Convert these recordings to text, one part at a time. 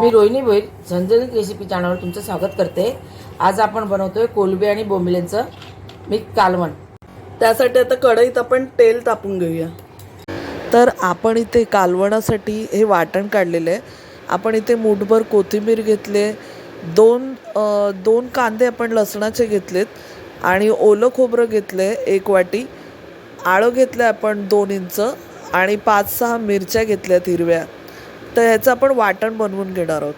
मी रोहिणी भोईर झणझणीत रेसिपी चॅनलवर तुमचं स्वागत करते. आज आपण बनवतोय कोलबी आणि बोंबिलेंचं मी कालवण. त्यासाठी आता कढईत आपण तेल तापून घेऊया. तर आपण इथे कालवणासाठी हे वाटण काढलेलं आहे. आपण इथे मूठभर कोथिंबीर घेतले दोन दोन कांदे आपण लसणाचे घेतलेत आणि ओलं खोबरं घेतलं आहे एक वाटी आळं घेतलं आहे आपण दोन इंच आणि पाच सहा मिरच्या घेतल्यात हिरव्या. तर ह्याचं आपण वाटण बनवून घेणार आहोत.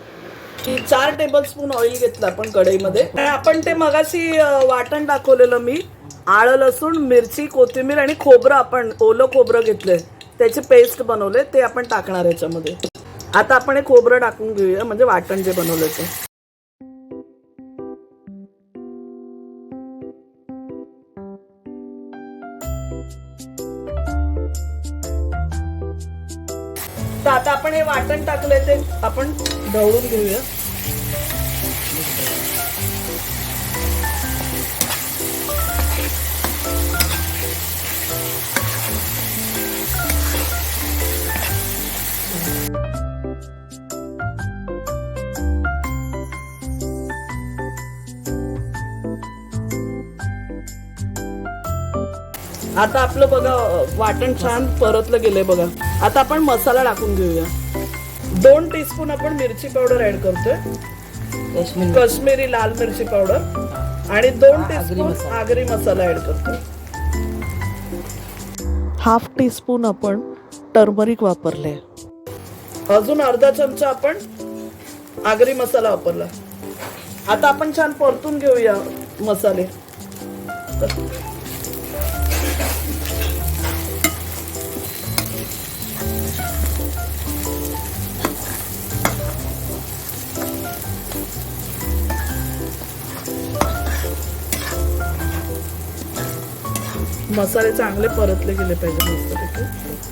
की चार टेबलस्पून ऑइल घेतलं आपण कढईमध्ये. आपण ते मगाशी वाटण दाखवलेलं मी. आळं लसूण मिरची कोथिंबीर आणि खोबरं आपण ओलं खोबरं घेतलंय. त्याचे पेस्ट बनवले ते आपण टाकणार याच्यामध्ये. आता आपण हे खोबरं टाकून घेऊया म्हणजे वाटण जे बनवलं ते. तर आता आपण हे वाटण टाकलंय ते आपण ढवळून घेऊया. आता आपलं बघा वाटण छान परतलं गेलंय बघा. आता आपण मसाला टाकून घेऊया. दोन टीस्पून आपण मिरची पावडर ऍड करतोय. काश्मीर. लाल मिरची पावडर आणि दोन आगरी टीस्पून मसाला. आगरी मसाला ऍड करतोय. हाफ टीस्पून आपण टर्मरिक वापरले अजून अर्धा चमचा आपण आगरी मसाला वापरला. आता आपण छान परतून घेऊया मसाले. मसाले चांगले परतले गेले पाहिजे मस्तपैकी.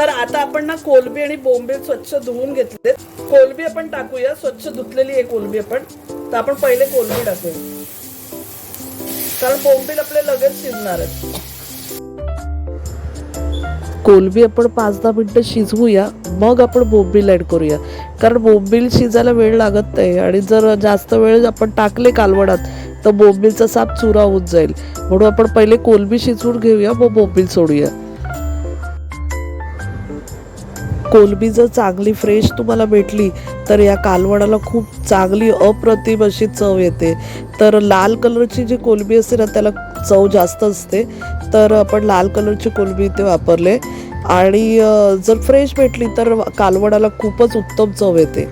तर आता आपण ना कोलबी आणि बोंबे स्वच्छ धुवून घेतले कोलबी आपण टाकूया. स्वच्छ धुतलेली आहे कोलबी आपण. तर आपण पहिले कोलबी टाकूया. कारण बोंबील आपले लगेच शिजणार आहेत. कोलबी आपण पाच दहा मिनटं शिजवूया. मग आपण बोंबील ऍड करूया. कारण बोंबील शिजायला वेळ लागत नाही. आणि जर जास्त वेळ आपण टाकले कालवडात तर बोंबीलचा साप चुरा होऊन जाईल. म्हणून आपण पहिले कोलबी शिजवून घेऊया. मग बोंबील सोडूया. कोलबी जर चांगली फ्रेश तुम्हाला भेटली तर या कालवणाला खूप चांगली अप्रतिम अशी चव येते. तर लाल कलरची जी कोलबी असते ना त्याला चव जास्त असते. तर आपण लाल कलरची कोलबी इथे वापरले. आणि जर फ्रेश भेटली तर कालवणाला खूपच उत्तम चव येते.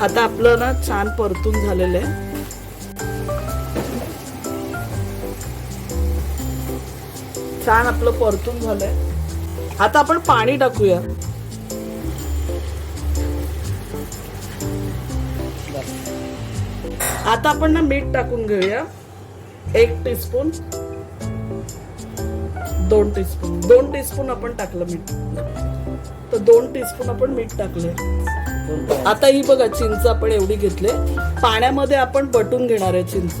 आता आपलं ना छान परतून झालेलं आहे. छान आपलं परतून झालंय. आता आपण पाणी टाकूया. आता आपण ना मीठ टाकून घेऊया. एक टीस्पून दोन टीस्पून दोन टीस्पून आपण टाकलं मीठ. तर दोन टीस्पून आपण मीठ टाकले आता ही बघा चिंच आपण एवढी घेतले. पाण्यामध्ये आपण बटून घेणार आहे चिंच.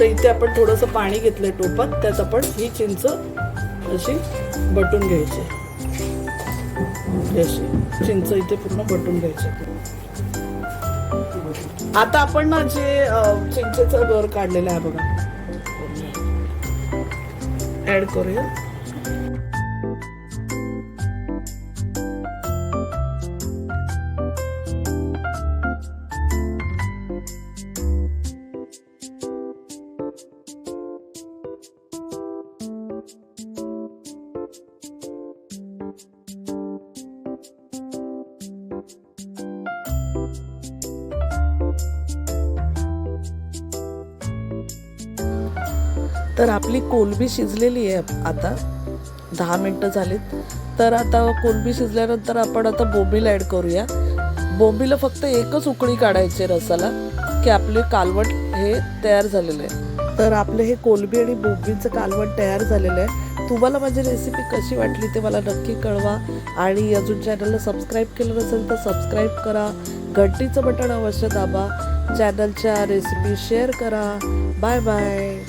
तर इथे आपण थोडंसं पाणी घेतलंय टोपात त्यात आपण ही चिंच अशी बटून घ्यायची. अशी चिंच इथे पूर्ण बटून घ्यायची. आता आपण ना जे चिंचेचं गर काढलेलं आहे बघा. ऍड करूया. तर आपली कोलबी शिजलेली आहे आता. दहा मिनटं झालीत. तर आता कोलबी शिजल्यानंतर आपण आता बोंबील ॲड करूया. बोंबीला फक्त एकच उकळी काढायची रसाला की आपले कालवट हे तयार झालेलं आहे. तर आपले हे कोलबी आणि बोंबीचं कालवट तयार झालेलं आहे. तुम्हाला माझी रेसिपी कशी वाटली ते मला नक्की कळवा. आणि अजून चॅनलला सबस्क्राईब केलं नसेल तर सबस्क्राईब करा. घंटीचं बटन अवश्य दाबा. चॅनलच्या रेसिपी शेअर करा. Bye bye